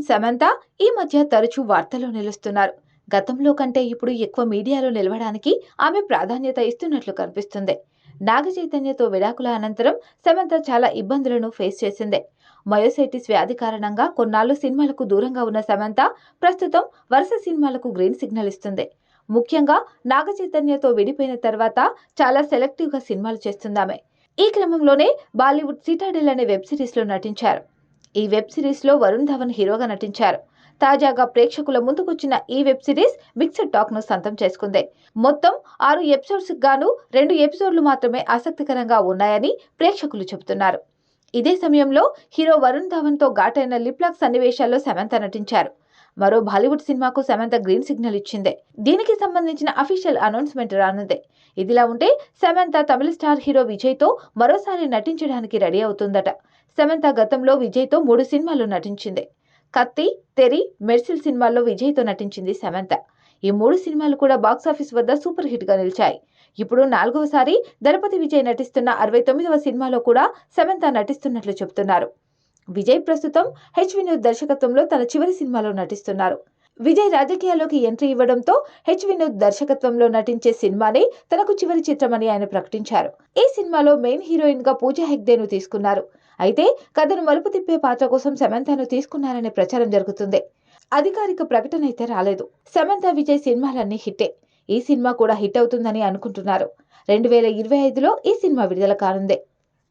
Heroine Samantha ఈ మధ్య తరచూ వార్తల్లో నిలుస్తున్నారు. గతంలో కంటే ఇప్పుడు ఎక్కువ మీడియాలో నిలవడానికి ఆమె ప్రాధాన్యత ఇస్తున్నట్లు కనిపిస్తుంది. నాగ చైతన్యతో విడాకుల అనంతరం సమంత చాలా ఇబ్బందులను ఫేస్ చేసిందే. మయోసైటిస్ వ్యాధి కారణంగా కొన్నాళ్ళు సినిమాలకు దూరంగా ఉన్న సమంత ప్రస్తుతం వరుస సినిమాలకు గ్రీన్ సిగ్నల్ ఇస్తుంది. ముఖ్యంగా నాగ చైతన్యతో విడిపోయిన తర్వాత చాలా సెలెక్టివ్గా సినిమాలు చేస్తుందామె ఈ క్రమంలోనే బాలీవుడ్ సిటాడెల్ అనే వెబ్ సిరీస్లో నటించారు. ఈ వెబ్ సిరీస్లో వరుణ్ ధవన్ హీరోగా నటించారు. తాజాగా ప్రేక్షకుల ముందుకొచ్చిన ఈ వెబ్ సిరీస్ మిక్స్డ్ టాక్ను సొంతం చేసుకుంది. మొత్తం ఆరు ఎపిసోడ్స్ గాను రెండు ఎపిసోడ్లు మాత్రమే ఆసక్తికరంగా ఉన్నాయని ప్రేక్షకులు చెబుతున్నారు. ఇదే సమయంలో హీరో వరుణ్ ధవన్తో ఘాటైన లిప్లాక్ సన్నివేశాల్లో సమంత నటించారు. మరో బాలీవుడ్ సినిమాకు సమంత గ్రీన్ సిగ్నల్ ఇచ్చిందే. దీనికి సంబంధించిన అఫీషియల్ అనౌన్స్మెంట్ రానుందే. ఇదిలా ఉంటే సమంత తమిళ స్టార్ హీరో విజయ్తో మరోసారి నటించడానికి రెడీ అవుతుందట. సమంత గతంలో విజయ్తో మూడు సినిమాలు నటించింది. కత్తి తెరి మెర్సిల్ సినిమాల్లో విజయ్తో నటించింది సమంత. ఈ మూడు సినిమాలు కూడా బాక్సాఫీస్ వద్ద సూపర్ హిట్గా నిలిచాయి. ఇప్పుడు నాలుగవసారి దళపతి విజయ్ నటిస్తున్న అరవై తొమ్మిదవ సినిమాలో కూడా సమంత నటిస్తున్నట్లు చెబుతున్నారు విజయ్ ప్రస్తుతం హెచ్ వినోద్ దర్శకత్వంలో తన చివరి సినిమాలో నటిస్తున్నారు. విజయ్ రాజకీయాల్లోకి ఎంట్రీ ఇవ్వడంతో హెచ్ వినోద్ దర్శకత్వంలో నటించే సినిమానే తనకు చివరి చిత్రమని ఆయన ప్రకటించారు. ఈ సినిమాలో మెయిన్ హీరోయిన్గా పూజా హెగ్దేను తీసుకున్నారు. అయితే కథను మలుపు తిప్పే పాత్ర కోసం సమంతను తీసుకున్నారనే ప్రచారం జరుగుతుంది. అధికారిక ప్రకటన అయితే రాలేదు. సమంత విజయ్ సినిమాలన్నీ హిట్టే. ఈ సినిమా కూడా హిట్ అవుతుందని అనుకుంటున్నారు. రెండు వేల ఇరవై ఐదులో ఈ సినిమా విడుదల కానుందే.